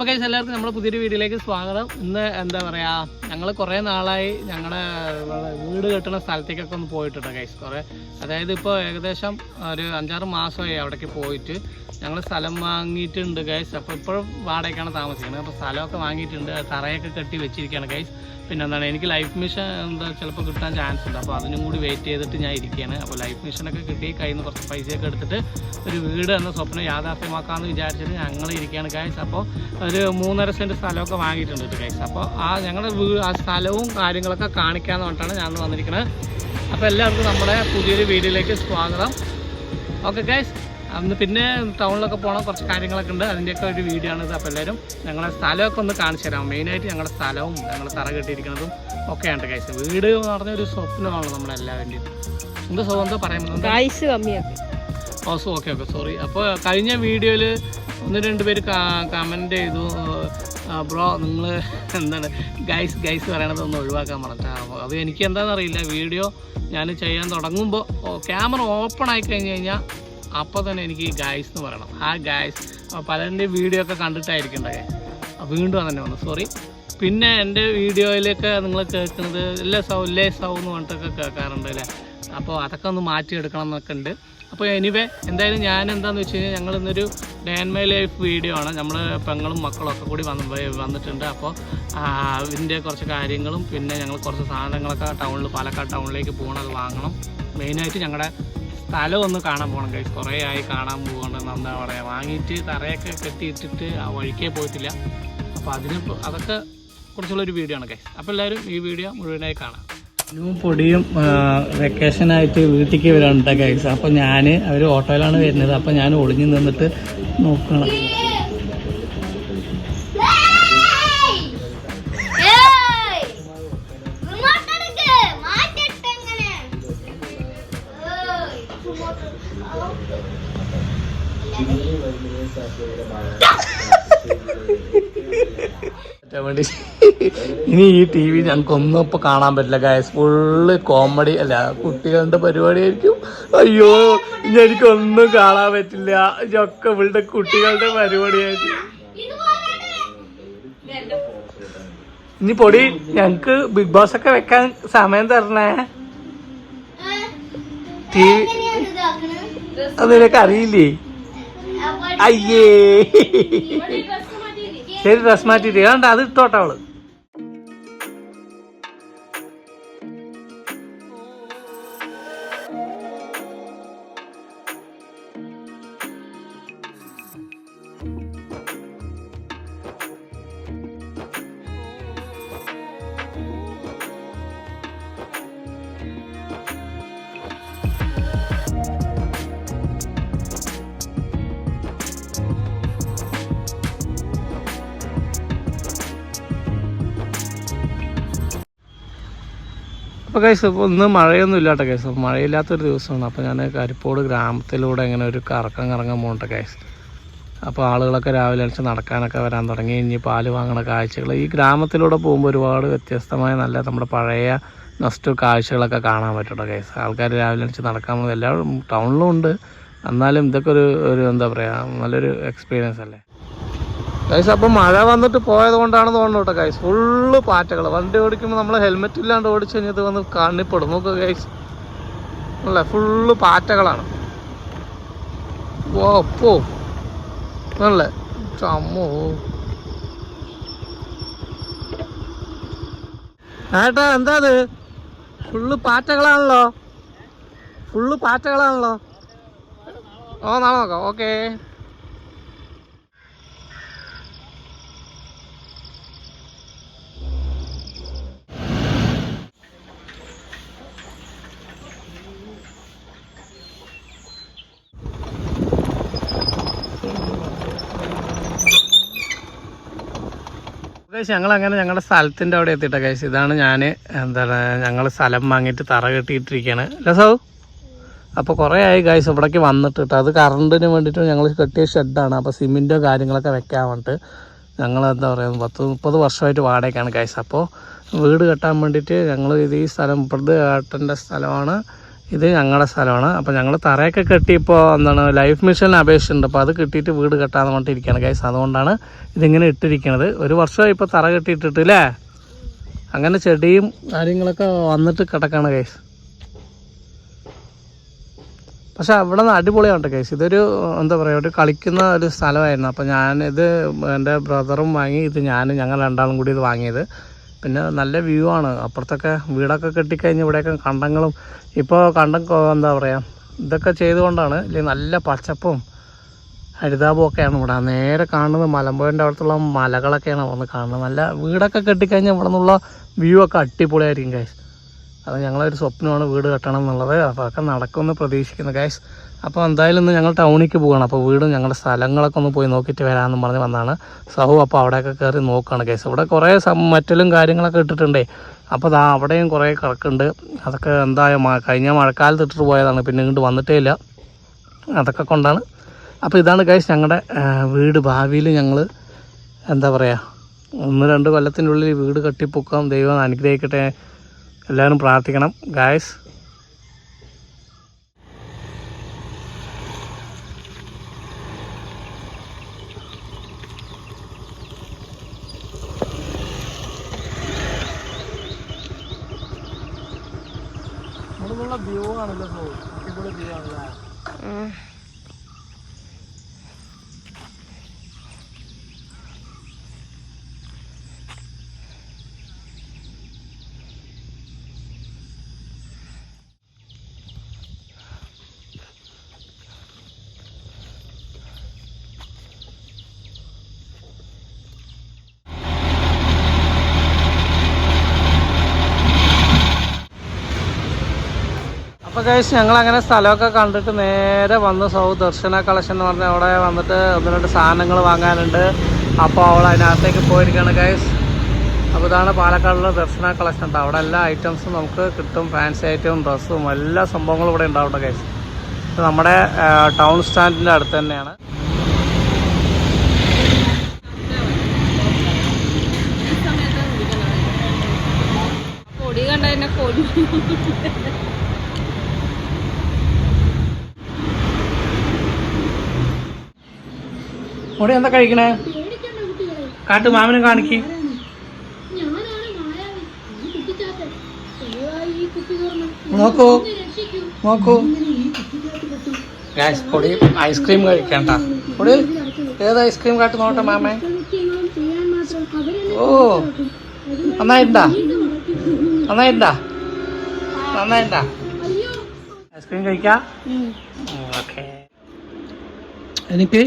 അപ്പോൾ കഴിച്ച് എല്ലാവർക്കും നമ്മുടെ പുതിയൊരു വീഡിയോയിലേക്ക് സ്വാഗതം. ഇന്ന് എന്താ പറയുക ഞങ്ങൾ കുറേ നാളായി ഞങ്ങളുടെ വീട് കെട്ടുന്ന സ്ഥലത്തേക്കൊക്കെ ഒന്ന് പോയിട്ടുണ്ട് കൈസ് കുറേ. അതായത് ഇപ്പോൾ ഏകദേശം ഒരു അഞ്ചാറ് മാസമായി അവിടേക്ക് പോയിട്ട്. ഞങ്ങൾ സ്ഥലം വാങ്ങിയിട്ടുണ്ട് ഗൈസ് അപ്പോൾ ഇപ്പോഴും വാടകയ്ക്കാണ് താമസിക്കുന്നത്. അപ്പോൾ സ്ഥലമൊക്കെ വാങ്ങിയിട്ടുണ്ട് തറയൊക്കെ കെട്ടി വെച്ചിരിക്കുകയാണ് ഗൈസ് പിന്നെ എന്താണ് എനിക്ക് ലൈഫ് മിഷൻ എന്താ ചിലപ്പോൾ കിട്ടാൻ ചാൻസ് ഉണ്ട്. അപ്പോൾ അതിനും കൂടി വെയിറ്റ് ചെയ്തിട്ട് ഞാൻ ഇരിക്കുകയാണ്. അപ്പോൾ ലൈഫ് മിഷനൊക്കെ കിട്ടി കയ്യിൽ നിന്ന് കുറച്ച് പൈസയൊക്കെ എടുത്തിട്ട് ഒരു വീട് എന്ന സ്വപ്നം യാഥാർത്ഥ്യമാക്കാമെന്ന് വിചാരിച്ചിട്ട് ഞങ്ങൾ ഇരിക്കുകയാണ് ഗൈസ് അപ്പോൾ ഒരു മൂന്നര സെന്റ് സ്ഥലമൊക്കെ വാങ്ങിയിട്ടുണ്ട് ഗൈസ് അപ്പോൾ ആ ഞങ്ങളുടെ വീ ആ സ്ഥലവും കാര്യങ്ങളൊക്കെ കാണിക്കാമെന്ന് പറഞ്ഞിട്ടാണ് ഞാൻ വന്നിരിക്കുന്നത്. അപ്പോൾ എല്ലാവർക്കും നമ്മുടെ പുതിയൊരു വീഡിയോയിലേക്ക് സ്വാഗതം. ഓക്കെ ഗൈസ് അന്ന് പിന്നെ ടൗണിലൊക്കെ പോകണം കുറച്ച് കാര്യങ്ങളൊക്കെ ഉണ്ട്. അതിന്റെയൊക്കെ ഒരു വീഡിയോ ആണ് ഇത് അപ്പോൾ എല്ലാവരും ഞങ്ങളുടെ സ്ഥലമൊക്കെ ഒന്ന് കാണിച്ചു തരാം. മെയിനായിട്ട് ഞങ്ങളുടെ സ്ഥലവും ഞങ്ങൾ തറ കെട്ടിയിരിക്കുന്നതും ഒക്കെയാണ് കൈസ് വീട് എന്ന് പറഞ്ഞ ഒരു സ്വപ്നമാണ് നമ്മളെല്ലാവരുടെയും. എന്താ സുഖം? എന്താ പറയുന്നത് oh so okay okay. Sorry അപ്പോൾ കഴിഞ്ഞ വീഡിയോയിൽ ഒന്ന് രണ്ട് പേര് കമന്റ് ചെയ്തു. ബ്രോ നിങ്ങൾ എന്താണ് ഗൈസ് ഗൈസ് പറയണത് ഒന്ന് ഒഴിവാക്കാൻ അപ്പോൾ അത് എനിക്ക് എന്താണെന്നറിയില്ല. വീഡിയോ ഞാൻ ചെയ്യാൻ തുടങ്ങുമ്പോൾ ക്യാമറ ഓപ്പൺ ആയി കഴിഞ്ഞ് കഴിഞ്ഞാൽ അപ്പോൾ തന്നെ എനിക്ക് ഗായ്സ് എന്ന് പറയണം. ആ ഗായ്സ് പലരുടെ വീഡിയോ ഒക്കെ കണ്ടിട്ടായിരിക്കണ്ടേ? വീണ്ടും തന്നെ വന്നു. സോറി പിന്നെ എന്റെ വീഡിയോയിലൊക്കെ നിങ്ങൾ കേൾക്കുന്നത് എല്ലാ സൗ ഇല്ലേ സൗ എന്ന് പറഞ്ഞിട്ടൊക്കെ കേൾക്കാറുണ്ട് അല്ലേ? അപ്പോൾ അതൊക്കെ ഒന്ന് മാറ്റിയെടുക്കണം എന്നൊക്കെ ഉണ്ട്. അപ്പോൾ എനിവേ എന്തായാലും ഞാൻ എന്താണെന്ന് വെച്ച് കഴിഞ്ഞാൽ ഞങ്ങൾ ഇന്നൊരു day and my life video ആണ്. നമ്മൾ പെങ്ങളും മക്കളും ഒക്കെ കൂടി വന്ന് വന്നിട്ടുണ്ട്. അപ്പോൾ ഇതിന്റെ കുറച്ച് കാര്യങ്ങളും പിന്നെ ഞങ്ങൾ കുറച്ച് സാധനങ്ങളൊക്കെ ടൗണിൽ പാലക്കാട് ടൗണിലേക്ക് പോകണം അത് വാങ്ങണം മെയിനായിട്ട് ഞങ്ങളുടെ സ്ഥലം ഒന്ന് കാണാൻ പോകണം കഴിച്ച് കുറേ ആയി കാണാൻ പോകണ്ടെന്ന് എന്താ പറയുക വാങ്ങിയിട്ട് തറയൊക്കെ കെട്ടിയിട്ടിട്ട് ആ വഴിക്കേ പോയിട്ടില്ല. അപ്പോൾ അതിന് അതൊക്കെ കുറിച്ചുള്ളൊരു വീഡിയോ ആണ് കൈസ് അപ്പോൾ എല്ലാവരും ഈ വീഡിയോ മുഴുവനായി കാണാം. പൊടിയും വെക്കേഷനായിട്ട് വീട്ടിലേക്ക് വരാനുണ്ട് ഗൈസ് അപ്പോൾ ഞാൻ അവർ ഓട്ടോയിലാണ് വരുന്നത്. അപ്പോൾ ഞാൻ ഒളിഞ്ഞു നിന്നിട്ട് നോക്കണം. വേണ്ടി. ഇനി ഈ ടി വി ഞങ്ങൾക്ക് ഒന്നും ഇപ്പോൾ കാണാൻ പറ്റില്ല ഗായസ് ഫുള്ള് കോമഡി അല്ല കുട്ടികളുടെ പരിപാടിയായിരിക്കും. അയ്യോ ഇനി എനിക്കൊന്നും കാണാൻ പറ്റില്ല. ഇതൊക്കെ ഇവളുടെ കുട്ടികളുടെ പരിപാടിയായിരിക്കും. ഇനി പൊടി ഞങ്ങക്ക് ബിഗ് ബോസ് ഒക്കെ വെക്കാൻ സമയം തരണേ. T V? അത് നിനക്ക് അറിയില്ലേ? അയ്യേ. ശരി ഡ്രസ് മാറ്റിയിട്ട്. വേണ്ട അത് ഇട്ടോട്ടെ അവൾ. അപ്പോൾ കേസ് ഒന്ന് മഴയൊന്നും ഇല്ലാത്ത കേസ് മഴയില്ലാത്തൊരു ദിവസമാണ്. അപ്പോൾ ഞാൻ കരിപ്പോട് ഗ്രാമത്തിലൂടെ ഇങ്ങനെ ഒരു കറക്കം കറങ്ങാൻ പോകട്ടെ കേസ് അപ്പോൾ ആളുകളൊക്കെ രാവിലെ അടിച്ച് നടക്കാനൊക്കെ വരാൻ തുടങ്ങി. ഇനി പാൽ വാങ്ങണ കാഴ്ചകൾ ഈ ഗ്രാമത്തിലൂടെ പോകുമ്പോൾ ഒരുപാട് വ്യത്യസ്തമായ നല്ല നമ്മുടെ പഴയ നഷ്ട കാഴ്ചകളൊക്കെ കാണാൻ പറ്റും കേസ് ആൾക്കാർ രാവിലെ അടിച്ച് നടക്കാൻ പോകുന്നത് എല്ലാവരും ടൗണിലും ഉണ്ട്. എന്നാലും ഇതൊക്കെ ഒരു ഒരു എന്താ പറയുക നല്ലൊരു എക്സ്പീരിയൻസ് അല്ലേ? ഗൈസ് അപ്പം മഴ വന്നിട്ട് പോയത് കൊണ്ടാണ് തോന്നുന്നു കേട്ടോ കൈസ് ഫുള്ള് പാറ്റകൾ വണ്ടി ഓടിക്കുമ്പോൾ നമ്മൾ ഹെൽമെറ്റ് ഇല്ലാണ്ട് ഓടിച്ചു കഴിഞ്ഞാൽ ഇത് വന്ന് കണ്ണിപ്പെടും നോക്കുക കൈസ് അല്ലേ? ഫുള്ള് പാറ്റകളാണ്. ഓ പോ. അല്ലേ ചമ്മോ. ഏട്ടാ എന്താ അത് ഫുള്ള് പാറ്റകളാണല്ലോ? ഫുള്ള് പാറ്റകളാണല്ലോ? ഓ നാളെ നോക്കാം. ഓക്കേ ഗൈസ് ഞങ്ങൾ അങ്ങനെ ഞങ്ങളുടെ സ്ഥലത്തിന്റെ അവിടെ എത്തിയിട്ട കേസ് ഇതാണ് ഞാൻ എന്താണ് ഞങ്ങൾ സ്ഥലം വാങ്ങിയിട്ട് തറ കെട്ടിയിട്ടിരിക്കുകയാണ് രസവും അപ്പോൾ കുറേ ആയി ഗൈസ് ഇവിടേക്ക് വന്നിട്ട് കേട്ടോ അത് കറണ്ടിന് വേണ്ടിയിട്ട് ഞങ്ങൾ കെട്ടിയ ഷെഡാണ് അപ്പോൾ സിമെന്റോ കാര്യങ്ങളൊക്കെ വെക്കാൻ വേണ്ടിയിട്ട് ഞങ്ങൾ എന്താ പറയുക പത്ത് മുപ്പത് വർഷമായിട്ട് വാടകയ്ക്കാണ് ഗൈസ് അപ്പോൾ വീട് കെട്ടാൻ വേണ്ടിയിട്ട് ഞങ്ങൾ ഇത് ഈ സ്ഥലം ഇപ്പോഴത്തെ ഏട്ടന്റെ സ്ഥലമാണ്. ഇത് ഞങ്ങളുടെ സ്ഥലമാണ്. അപ്പോൾ ഞങ്ങൾ തറയൊക്കെ കെട്ടി ഇപ്പോൾ എന്താണ് ലൈഫ് മിഷനിൽ അപേക്ഷിച്ചിട്ടുണ്ട്. അപ്പോൾ അത് കിട്ടിയിട്ട് വീട് കെട്ടാന്ന് പറഞ്ഞിട്ടിരിക്കുകയാണ് ഗൈസ് അതുകൊണ്ടാണ് ഇതിങ്ങനെ ഇട്ടിരിക്കുന്നത് ഒരു വർഷം ഇപ്പോൾ തറ കെട്ടിയിട്ടിട്ട് അല്ലേ അങ്ങനെ ചെടിയും കാര്യങ്ങളൊക്കെ വന്നിട്ട് കിടക്കാണ് ഗൈസ് പക്ഷെ അവിടെ നിന്ന് അടിപൊളിയാണ് കേസ് ഇതൊരു എന്താ പറയുക ഒരു കളിക്കുന്ന ഒരു സ്ഥലമായിരുന്നു. അപ്പോൾ ഞാൻ ഇത് എന്റെ ബ്രദറും വാങ്ങി ഇത് ഞാൻ ഞങ്ങൾ രണ്ടാളും കൂടി ഇത് വാങ്ങിയത്. പിന്നെ നല്ല വ്യൂ ആണ്. അപ്പുറത്തൊക്കെ വീടൊക്കെ കെട്ടിക്കഴിഞ്ഞ് ഇവിടെയൊക്കെ കണ്ടങ്ങളും ഇപ്പോൾ കണ്ടം എന്താ പറയുക ഇതൊക്കെ ചെയ്തുകൊണ്ടാണ് ഇല്ലെങ്കിൽ നല്ല പച്ചപ്പും ഹരിതാപവും ഒക്കെയാണ് ഇവിടെ. നേരെ കാണുന്നത് മലമ്പുഴന്റെ അടുത്തുള്ള മലകളൊക്കെയാണ് വന്ന് കാണുന്നത്. നല്ല വീടൊക്കെ കെട്ടിക്കഴിഞ്ഞാൽ ഇവിടെ നിന്നുള്ള വ്യൂ ഒക്കെ അടിപൊളിയായിരിക്കും ഗൈസ് അത് ഞങ്ങളൊരു സ്വപ്നമാണ് വീട് കെട്ടണം എന്നുള്ളത്. അപ്പോൾ അതൊക്കെ നടക്കുമെന്ന് പ്രതീക്ഷിക്കുന്നു ഗൈസ് അപ്പോൾ എന്തായാലും ഇന്ന് ഞങ്ങൾ ടൗണിലേക്ക് പോവുകയാണ് അപ്പോൾ വീടും ഞങ്ങളുടെ സ്ഥലങ്ങളൊക്കെ ഒന്ന് പോയി നോക്കിയിട്ട് വരാമെന്ന് പറഞ്ഞ് വന്നാണ് സഹു അപ്പോൾ അവിടെയൊക്കെ കയറി നോക്കുകയാണ് കേസ് ഇവിടെ കുറേ മറ്റലും കാര്യങ്ങളൊക്കെ ഇട്ടിട്ടുണ്ടേ. അപ്പോൾ ദാ അവിടെയും കുറേ കിടക്കുന്നുണ്ട്. അതൊക്കെ എന്തായാലും മ- കഴിഞ്ഞ മഴക്കാലത്ത് ഇട്ടിട്ട് പോയതാണ്. പിന്നെ ഇങ്ങോട്ട് വന്നിട്ടേ ഇല്ല. അതൊക്കെ കൊണ്ടാണ്. അപ്പോൾ ഇതാണ് ഗൈസ് ഞങ്ങളുടെ വീട്. ഭാവിയിൽ ഞങ്ങൾ എന്താ പറയുക ഒന്ന് രണ്ട് കൊല്ലത്തിനുള്ളിൽ വീട് കെട്ടിപ്പൊക്കാം. ദൈവം അനുഗ്രഹിക്കട്ടെ. എല്ലാവരും പ്രാർത്ഥിക്കണം. ഗായ്സ് വ്യൂ ആണല്ലോ അടിപൊളി വ്യൂ ആണല്ലേ? അപ്പോൾ കഴിച്ച് ഞങ്ങൾ അങ്ങനെ സ്ഥലമൊക്കെ കണ്ടിട്ട് നേരെ വന്ന്. സൗ ദർശന കളക്ഷൻ എന്ന് പറഞ്ഞ അവിടെ വന്നിട്ട് ഒന്ന് രണ്ട് സാധനങ്ങൾ വാങ്ങാനുണ്ട്. അപ്പോൾ അവൾ അതിനകത്തേക്ക് പോയിരിക്കുകയാണ് ഗൈസ് അപ്പോൾ ഇതാണ് പാലക്കാടുള്ള ദർശന കളക്ഷൻ ഉണ്ട് അവിടെ എല്ലാ ഐറ്റംസും നമുക്ക് കിട്ടും. ഫാൻസി ഐറ്റവും ഡ്രസ്സും എല്ലാ സംഭവങ്ങളും ഇവിടെ ഉണ്ടാവും ഗൈസ് നമ്മുടെ ടൗൺ സ്റ്റാൻഡിന്റെ അടുത്ത് തന്നെയാണ്. കൊടി കണ്ട എന്നെ കൊല്ലു. ഇവിടെ എന്താ കഴിക്കണേ? കാട്ടു മാമിനെ കാണിക്ക്. നോക്കൂ. നോക്കൂ. പൊടി ഐസ്ക്രീം കഴിക്കണ്ട. പൊടി? ഏത് ഐസ്ക്രീം കാട്ട് നോട്ടെ മാമേ? ഓ നന്നായിട്ടുണ്ടാ നന്നായിട്ടുണ്ടാ നന്നായിട്ടുണ്ടാ ഐസ്ക്രീം കഴിക്കാം? ഓക്കെ. എനിക്ക്